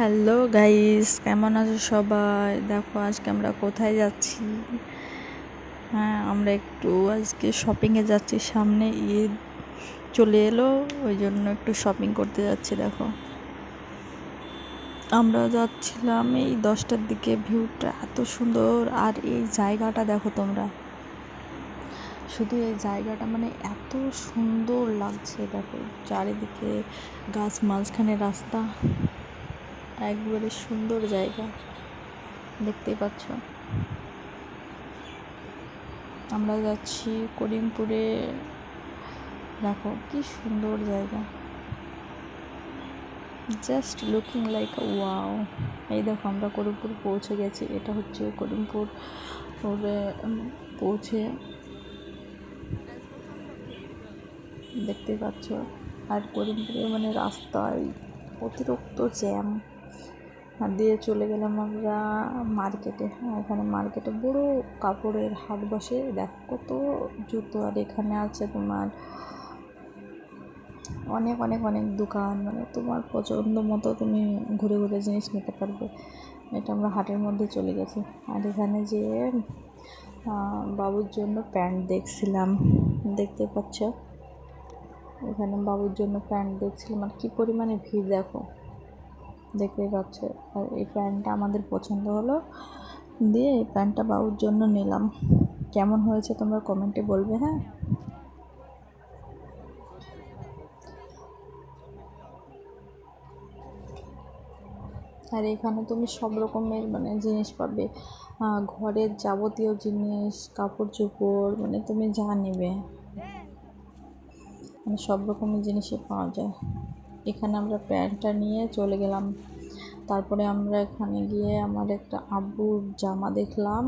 Hello guys, কেমন আছো সবাই? দেখো, আজকে আমরা কোথায় যাচ্ছি? হ্যাঁ আমরা একটু আজকে শপিংয়ে যাচ্ছি। সামনে ঈদ চলে এলো, ওই জন্য একটু শপিং করতে যাচ্ছি, দেখো। আমরা যাচ্ছিলাম এই দশটার দিকে ভিউটা এত সুন্দর। আর এই জায়গাটা দেখো তোমরা। শুধু এই জায়গাটা মানে এত সুন্দর লাগছে, দেখো। চারিদিকে গাছ মাঝখানে রাস্তা। একবারে সুন্দর জায়গা। দেখতেই পাচ্ছ। আমরা যাচ্ছি করিমপুরে। দেখো, কি সুন্দর জায়গা। জাস্ট লুকিং লাইক ওয়াও এই দেখো, আমরা করিমপুর পৌঁছে গেছি। এটা হচ্ছে করিমপুর। পৌঁছে দেখতে পাচ্ছ। আর করিমপুরে মানে রাস্তায় অতিরিক্ত জ্যাম দিয়ে চলে গেলাম আমরা মার্কেটে। হ্যাঁ এখানে মার্কেটে বড় কাপড়ের হাট বসে। দেখো কত জুতো আর এখানে আছে তোমার অনেক অনেক অনেক দোকান। মানে তোমার পছন্দ মতো তুমি ঘুরে ঘুরে জিনিস নিতে পারবে। এটা আমরা হাটের মধ্যে চলে গেছি। আর এখানে যে বাবুর জন্য প্যান্ট দেখছিলাম। দেখতে পাচ্ছ? এখানে বাবুর জন্য প্যান্ট দেখছিলাম। আর কী পরিমাণে ভিড় দেখো। দেখতেই পাচ্ছ। আর এই প্যান্টটা আমাদের পছন্দ হলো দিয়ে এই প্যান্টটা বাবুর জন্য নিলাম। কেমন হয়েছে তোমরা কমেন্টে বলবে হ্যাঁ? আর এখানে তুমি সব রকমের মানে জিনিস পাবে। ঘরের যাবতীয় জিনিস কাপড় চোপড় মানে তুমি যা নেবে। মানে সব রকমের জিনিসই পাওয়া যায়। এখানে আমরা প্যান্টটা নিয়ে চলে গেলাম। তারপরে আমরা এখানে গিয়ে আমার একটা আব্বুর জামা দেখলাম।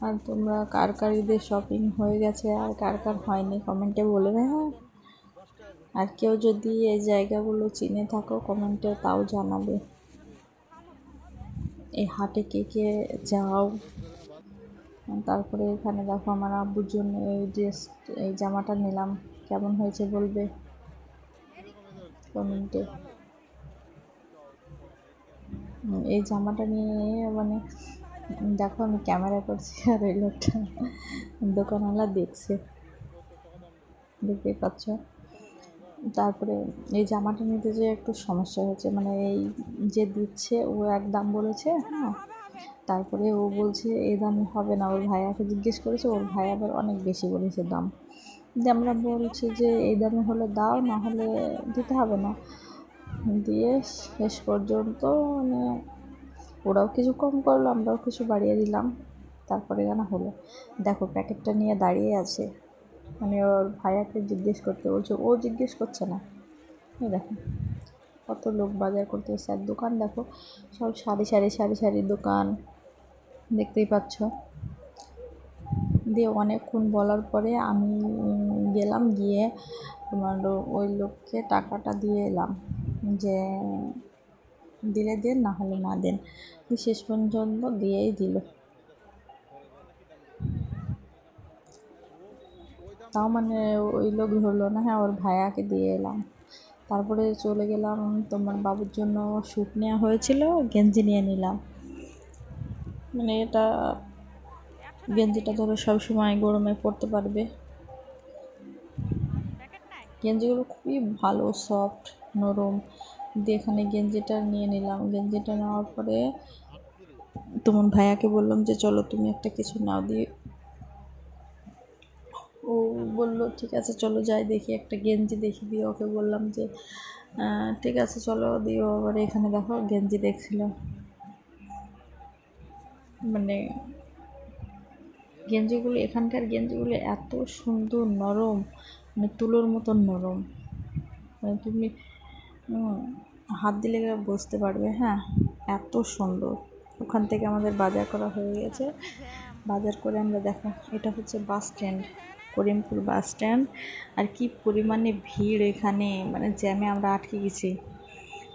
আর তোমরা কার কার ঈদের শপিং হয়ে গেছে আর কার কার হয়নি কমেন্টে বলবে হ্যাঁ? আর কেউ যদি এই জায়গাগুলো চিনে থাকো, কমেন্টে তাও জানাবে। এই হাটে কে কে যাও। তারপরে এখানে দেখো আমার আব্বুর জন্য এই ড্রেস এই জামাটা নিলাম। কেমন হয়েছে বলবে? কমেন্টে এই জামাটা নিয়ে মানে দেখো আমি ক্যামেরা করছি আর ওই লোকটা দোকানওয়ালা দেখছে। দেখতেই পাচ্ছ? তারপরে এই জামাটা নিতে যে একটু সমস্যা হয়েছে মানে এই যে দিচ্ছে ও এক দাম বলেছে হ্যাঁ? তারপরে ও বলছে এই দামে হবে না, ওর ভাইয়াকে জিজ্ঞেস করেছে, ওর ভাই আবার অনেক বেশি বলেছে দাম। দিয়ে আমরা বলছি যে এই দামে হলে দাও, না হলে দিতে হবে না। দিয়ে শেষ পর্যন্ত মানে ওরাও কিছু কম করল, আমরাও কিছু বাড়িয়ে দিলাম, তারপরে কেন হলো। দেখো, প্যাকেটটা নিয়ে দাঁড়িয়ে আছে। মানে ওর ভাইয়াকে জিজ্ঞেস করতে বলছে, ও জিজ্ঞেস করছে না। দেখো, কত লোক বাজার করতে এসে আর দোকান দেখো, সব সারি সারি সারি সারি দোকান, দেখতেই পাচ্ছ। দিয়ে অনেকক্ষণ বলার পরে আমি গেলাম, গিয়ে তোমার ওই লোককে টাকাটা দিয়ে এলাম যে দিলে দেন, না হলে না দেন। শেষ পর্যন্ত দিয়েই দিল। তাও মানে ওই লোক ধরলো না হ্যাঁ ওর ভাইয়াকে দিয়ে এলাম। তারপরে চলে গেলাম, তোমার বাবুর জন্য শ্যুট নেওয়া হয়েছিল, গেঞ্জি নিয়ে নিলাম। মানে এটা গেঞ্জিটা ধরো সবসময় গরমে পরতে পারবে। গেঞ্জিগুলো খুবই ভালো, সফট, নরম। দিয়ে এখানে গেঞ্জিটা নিয়ে নিলাম। গেঞ্জিটা নেওয়ার পরে তোমার ভাইয়াকে বললাম যে, চলো তুমি একটা কিছু নাও। দিয়ে ও বলল, ঠিক আছে, চলো যাই, দেখি একটা গেঞ্জি দেখি। দিয়ে ওকে বললাম যে ঠিক আছে, চলো। দিয়ে আবার এখানে দেখো, গেঞ্জি দেখছিল। মানে গেঞ্জিগুলো, এখানকার গেঞ্জিগুলো এত সুন্দর নরম মানে তুলোর মতন নরম। মানে তুমি হাত দিলে বুঝতে পারবে হ্যাঁ? এত সুন্দর। ওখান থেকে আমাদের বাজার করা হয়ে গেছে। বাজার করে আমরা দেখো, এটা হচ্ছে bus stand. Karimpur bus stand. আর কি পরিমাণে ভিড় এখানে মানে জ্যামে আমরা আটকে গেছি।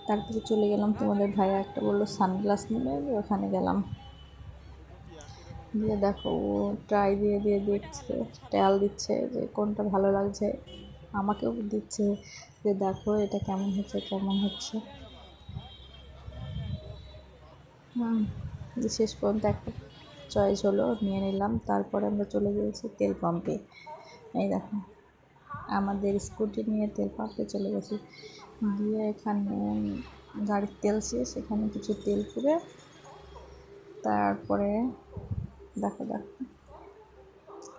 তারপরে চলে গেলাম তোমাদের ভাইয়া একটা বলল সানগ্লাস নেবে ওখানে গেলাম। দিয়ে দেখো, ও ট্রাই দিয়ে দিয়ে দেখছে ট্যাল দিচ্ছে যে কোনটা ভালো লাগছে। আমাকেও দিচ্ছে যে দেখো এটা কেমন হচ্ছে কেমন হচ্ছে। শেষ পর্যন্ত একটা চয়েস হলো, নিয়ে নিলাম। তারপরে আমরা চলে গিয়েছি তেল পাম্পে। এই দেখো, আমাদের স্কুটি নিয়ে তেল পাম্পে চলে গেছি। গিয়ে এখানে গাড়ির তেল শেষ, এখানে কিছু তেল পুড়ে, তারপরে দেখো দেখো।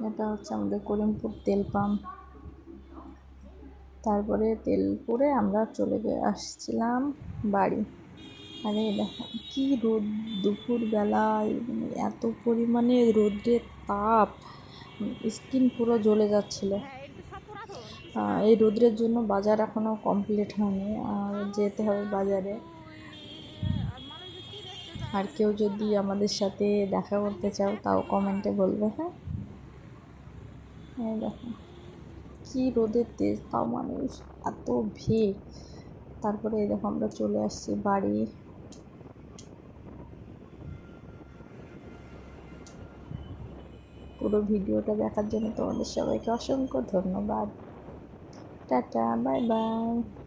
এটা হচ্ছে আমাদের করিমপুর তেল পাম্প। তারপরে তেল পুড়ে আমরা চলে আসছিলাম বাড়ি। আরে দেখো, কি রোদ, দুপুরবেলায় মানে এত পরিমাণে রোদ্রের তাপ, স্কিন পুরো জ্বলে যাচ্ছিল। এই রোদ্রের জন্য বাজার এখনও কমপ্লিট হয়নি, আর যেতে হবে বাজারে। আর কেউ যদি আমাদের সাথে দেখা করতে চাও, তাও কমেন্টে বলবে হ্যাঁ? দেখো, কি রোদের তেজ, তাও মানুষ, এত ভিড়। তারপরে এই দেখো আমরা চলে আসছি বাড়ি। পুরো ভিডিওটা দেখার জন্য তোমাদের সবাইকে অসংখ্য ধন্যবাদ। Tata bye bye.